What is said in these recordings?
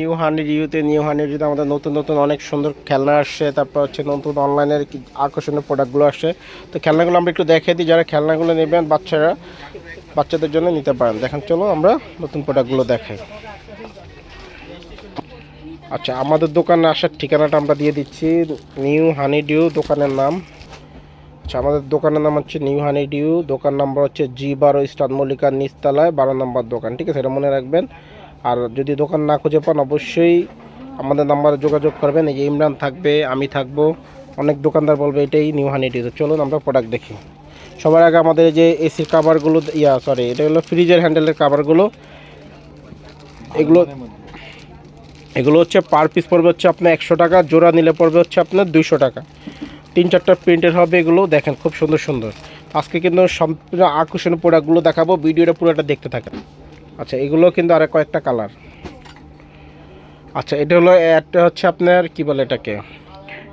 New hundred ইউতে, new hundred ইউতে আমাদের নতুন নতুন অনেক সুন্দর খেলনা আসছে তারপর হচ্ছে নতুন অনলাইনের আকর্ষণীয় প্রোডাক্টগুলো আসছে তো খেলনাগুলো আমরা একটু দেখে দিই, যারা খেলনাগুলো নেবেন, বাচ্চারা, বাচ্চাদের জন্য নিতে পারেন। দেখেন, চলো আমরা নতুন প্রোডাক্টগুলো দেখাই। আচ্ছা আমাদের দোকানে আসার ঠিকানাটা আমরা দিয়ে দিচ্ছি, নিউ হানি ডিউ দোকানের নাম। আচ্ছা আমাদের দোকানের নাম হচ্ছে নিউ হানি ডিউ, দোকান নাম্বার হচ্ছে জি বারো স্টার মল্লিকার নিচতলায়, বারো নম্বর দোকান, ঠিক আছে? এটা মনে রাখবেন। আর যদি দোকান না খুঁজে পান, অবশ্যই আমাদের নাম্বারে যোগাযোগ করবেন। এই যে ইমরান থাকবে, আমি থাকব। অনেক দোকানদার বলবে, এটাই নিউ হানি ডিউ তো চলুন আমরা প্রোডাক্ট দেখি। সবার আগে আমাদের যে এসির কাভারগুলো ইয়া সরি এটা হলো ফ্রিজের হ্যান্ডেলের কাভারগুলো এগুলো এগুলো হচ্ছে পার পিস পড়বে হচ্ছে আপনার একশো টাকা, জোড়া নিলে পড়বে হচ্ছে আপনার দুইশো টাকা। তিন চারটা প্রিন্টের হবে এগুলো, দেখেন খুব সুন্দর সুন্দর। আজকে কিন্তু সম্পূর্ণ আকর্ষণীয় প্রোডাক্টগুলো দেখাবো, ভিডিওটা পুরোটা দেখতে থাকেন। আচ্ছা এগুলো কিন্তু আর কয়েকটা কালার আচ্ছা এটা হলো একটা হচ্ছে আপনার, কি বলে এটাকে?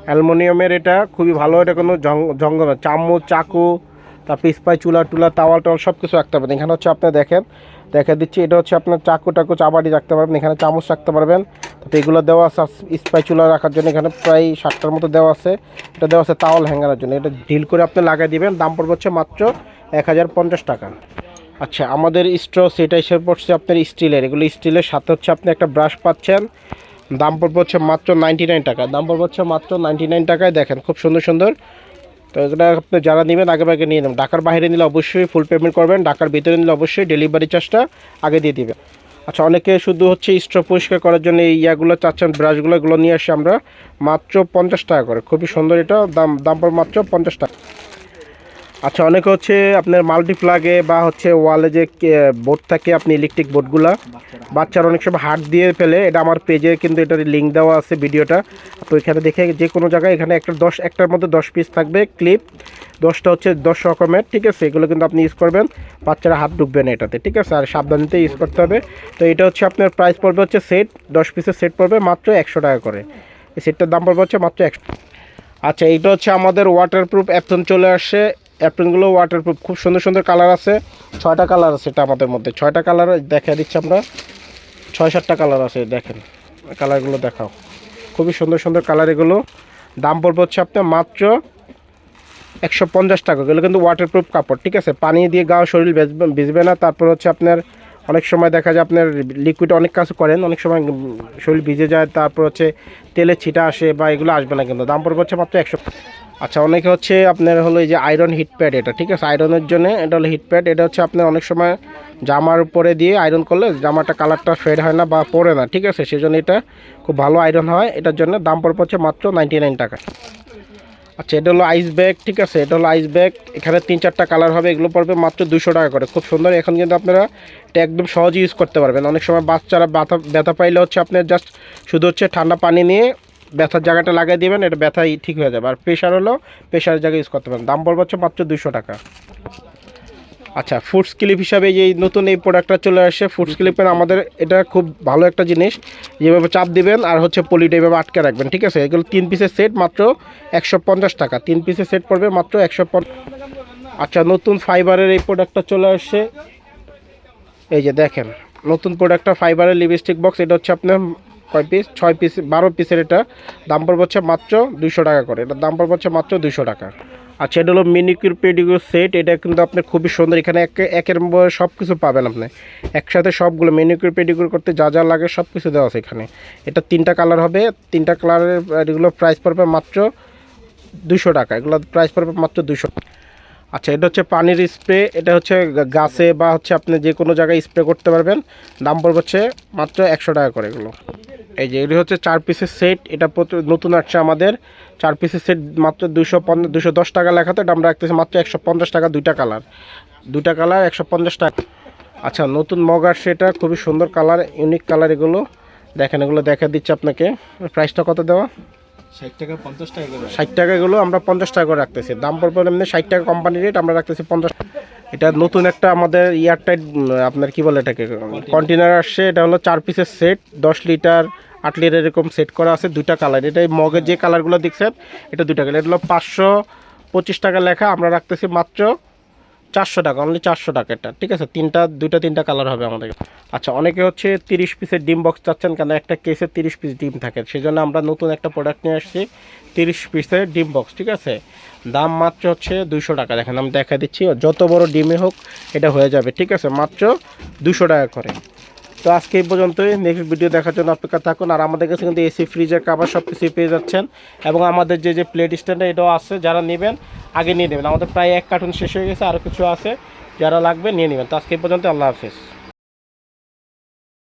অ্যালুমিনিয়ামের এটা, খুবই ভালো, এটা কোনো জং, জঙ্গল। চামচ, চাকু, তারপর স্পাই, চুলা, টুলা তাওয়াল টাওয়াল সব কিছু রাখতে পারবেন। এখানে হচ্ছে আপনি দেখেন, দেখা দিচ্ছি, এটা হচ্ছে আপনার চাকু টাকু চাবাটি রাখতে পারবেন। এখানে চামচ রাখতে পারবেন। তো এগুলো দেওয়া আছে স্পাই, চুলা রাখার জন্য এখানে প্রায় ষাটটার মতো দেওয়া আছে। এটা দেওয়া আছে তাওয়াল হ্যাঙ্গারের জন্য। এটা ঢিল করে আপনি লাগাই দিবেন। দাম পড়বে হচ্ছে মাত্র এক হাজার পঞ্চাশ টাকা। আচ্ছা আমাদের স্ট্র সেটা এসে পড়ছে আপনার স্টিলের এগুলো স্টিলের সাথে হচ্ছে আপনি একটা ব্রাশ পাচ্ছেন। দাম পড়বে হচ্ছে মাত্র নাইনটি নাইন টাকা। দাম পড়বে হচ্ছে মাত্র নাইনটি নাইন টাকায় দেখেন, খুব সুন্দর সুন্দর। তো এগুলো আপনি যারা নেবেন আগে আগে নিয়ে নেবেন। ঢাকার বাইরে নিলে অবশ্যই ফুল পেমেন্ট করবেন, ঢাকার ভিতরে নিলে অবশ্যই ডেলিভারি চার্জটা আগে দিয়ে দেবেন। আচ্ছা অনেকে শুধু হচ্ছে স্ট্র পরিষ্কার করার জন্য এই ইয়াগুলো চাচ্ছেন ব্রাশগুলো এগুলো নিয়ে আসি আমরা। মাত্র পঞ্চাশ টাকা করে। খুবই সুন্দর এটা, দাম দাম পড়বে মাত্র পঞ্চাশ টাকা। আচ্ছা অনেকে হচ্ছে আপনার মাল্টিপ্লাগে বা হচ্ছে ওয়ালে যে বোর্ড থাকে আপনি ইলেকট্রিক বোর্ডগুলা বাচ্চারা অনেক সময় হাত দিয়ে ফেলে, এটা আমার পেজে কিন্তু এটার লিঙ্ক দেওয়া আছে ভিডিওটা। তো এখানে দেখে যে কোনো জায়গায় এখানে একটা দশ, একটার মধ্যে দশ পিস থাকবে ক্লিপ দশটা হচ্ছে দশ রকমের, ঠিক আছে? এগুলো কিন্তু আপনি ইউজ করবেন, বাচ্চারা হাত ঢুকবে না এটাতে, ঠিক আছে? আর সাবধানতে ইউজ করতে হবে। তো এটা হচ্ছে আপনার প্রাইস পড়বে হচ্ছে সেট দশ পিসের সেট পড়বে মাত্র একশো টাকা করে। এই সেটটার দাম পড়বে হচ্ছে মাত্র একশো আচ্ছা এইটা হচ্ছে আমাদের ওয়াটারপ্রুফ অ্যাপথন চলে আসছে অ্যাপথনগুলো ওয়াটারপ্রুফ খুব সুন্দর সুন্দর কালার আছে। ছয়টা কালার আছে এটা আমাদের মধ্যে। ছয়টা কালার দেখা দিচ্ছি আমরা। ছয়, সাতটা কালার আছে, দেখেন। কালারগুলো দেখাও। খুবই সুন্দর সুন্দর কালার এগুলো। দাম পড়বে হচ্ছে আপনার মাত্র একশো পঞ্চাশ টাকা। এগুলো কিন্তু ওয়াটারপ্রুফ কাপড়, ঠিক আছে? পানি দিয়ে গাও শরীর ভিজবে না। তারপর হচ্ছে আপনার অনেক সময় দেখা যায় আপনার লিকুইড অনেক কাজ করেন, অনেক সময় শরীর ভিজে যায়। তারপর হচ্ছে তেলের ছিটা আসে বা এগুলো আসবে না কিন্তু। দাম পড়বে হচ্ছে মাত্র একশো আচ্ছা অনেকে হচ্ছে আপনার হলো এই যে আয়রন হিট প্যাড এটা, ঠিক আছে? আয়রনের জন্য এটা হলো হিট প্যাড এটা হচ্ছে আপনার অনেক সময় জামার উপরে দিয়ে আয়রন করলে জামাটা কালারটা ফেড হয় না বা পড়ে না, ঠিক আছে? সেজন্য এটা খুব ভালো আয়রন হয়। এটার জন্য দাম পড়বে হচ্ছে মাত্র নাইনটি নাইন টাকা। আচ্ছা এটা হলো আইস ব্যাগ ঠিক আছে? এটা হলো আইস ব্যাগ এখানে তিন চারটা কালার হবে, এগুলো পড়বে মাত্র দুশো টাকা করে। খুব সুন্দর। এখন কিন্তু আপনারা এটা একদম সহজে ইউজ করতে পারবেন। অনেক সময় বাচ্চারা ব্যথা ব্যথা পাইলে হচ্ছে আপনার জাস্ট শুধু হচ্ছে ঠান্ডা পানি নিয়ে ব্যথার জায়গাটা লাগিয়ে দিবেন, এটা ব্যথাই ঠিক হয়ে যাবে। আর প্রেশার হলো প্রেশারের জায়গায় ইউজ করতে পারেন। দাম পড়বে হচ্ছে মাত্র দুশো টাকা। আচ্ছা ফুডস ক্লিপ হিসাবে যে নতুন এই প্রোডাক্টটা চলে আসে ফুডস ক্লিপের আমাদের এটা খুব ভালো একটা জিনিস। যেভাবে চাপ দিবেন আর হচ্ছে পলিটা এভাবে আটকে রাখবেন, ঠিক আছে? এগুলো তিন পিসের সেট মাত্র একশো পঞ্চাশ টাকা। তিন পিসের সেট পড়বে মাত্র একশো আচ্ছা নতুন ফাইবারের এই প্রোডাক্টটা চলে আসছে এই যে দেখেন, নতুন প্রোডাক্টটা ফাইবারের লিপস্টিক বক্স এটা হচ্ছে আপনার কয় পিস ছয় পিস বারো পিসের এটা দাম পড়বে হচ্ছে মাত্র দুশো টাকা করে। এটার দাম পড়বে হচ্ছে মাত্র দুশো টাকা। আচ্ছা এটা হলো মিনিকিউর পেডিকিউর সেট এটা কিন্তু আপনার খুবই সুন্দর। এখানে এক, একের সব কিছু পাবেন আপনি। একসাথে সবগুলো মিনিকিউর পেডিকিউর করতে যা যা লাগে সব কিছু দেওয়া আছে এখানে। এটা তিনটা কালার হবে। তিনটা কালারের এগুলো প্রাইস পড়বে মাত্র দুশো টাকা। এগুলো প্রাইস পড়বে মাত্র দুশো আচ্ছা এটা হচ্ছে পানির স্প্রে এটা হচ্ছে গাছে বা হচ্ছে আপনি যে কোনো জায়গায় স্প্রে করতে পারবেন। দাম পড়বে হচ্ছে মাত্র একশো টাকা করে এগুলো। এই যে, এগুলি হচ্ছে চার পিসের সেট এটা নতুন আসছে আমাদের। চার পিসের সেট মাত্র দুশো পঞ্চাশ দুশো দশ টাকা লেখাতে এটা আমরা রাখতেছি মাত্র একশো পঞ্চাশ টাকা দুইটা কালার দুইটা কালার একশো পঞ্চাশ টাকা। আচ্ছা নতুন মগ আসছে এটা, খুবই সুন্দর কালার ইউনিক কালার এগুলো। দেখেন, এগুলো দেখা দিচ্ছে আপনাকে। প্রাইসটা কত দেওয়া? ষাট টাকা পঞ্চাশ টাকা করে ষাট টাকাগুলো আমরা পঞ্চাশ টাকা করে রাখতেছি। দাম পড়বে এমনি ষাট টাকা কোম্পানির রেট আমরা রাখতেছি পঞ্চাশ এটা নতুন একটা আমাদের এয়ারটাইট আপনার কি বলে এটাকে? কন্টেনার আসছে এটা হলো চার পিসের সেট দশ লিটার আট লিটার এরকম সেট করা আছে দুইটা কালার এটা এই মগের যে কালারগুলো দেখছেন এটা দুইটা কালার এটা হলো পাঁচশো পঁচিশ টাকা লেখা আমরা রাখতেছি মাত্র চারশো টাকা অনলি চারশো টাকা এটা, ঠিক আছে? তিনটা, দুইটা, তিনটা কালার হবে আমাদের। আচ্ছা অনেকে হচ্ছে তিরিশ পিসের ডিম বক্স চাচ্ছেন কেন? একটা কেসে তিরিশ পিস ডিম থাকে। সেজন্য আমরা নতুন একটা প্রোডাক্ট নিয়ে আসছি, তিরিশ পিসের ডিম বক্স ঠিক আছে? দাম মাত্র হচ্ছে দুশো টাকা। দেখেন, আমি দেখা দিচ্ছি, যত বড় ডিমে হোক, এটা হয়ে যাবে, ঠিক আছে? মাত্র দুশো টাকা করে। তো আজকে এই পর্যন্তই। নেক্সট ভিডিও দেখার জন্য অপেক্ষা থাকুন। আর আমাদের কাছে কিন্তু এসি ফ্রিজের কাবার সব কিছুই পেয়ে যাচ্ছেন। এবং আমাদের যে যে প্লেট স্ট্যান্ড এটাও আছে, যারা নেবেন, আগে নিয়ে নেবেন। আমাদের প্রায় এক কার্টুন শেষ হয়ে গেছে আরও কিছু আছে, যারা লাগবে নিয়ে নেবেন। তো আজকে এই পর্যন্ত আল্লাহ হাফিজ।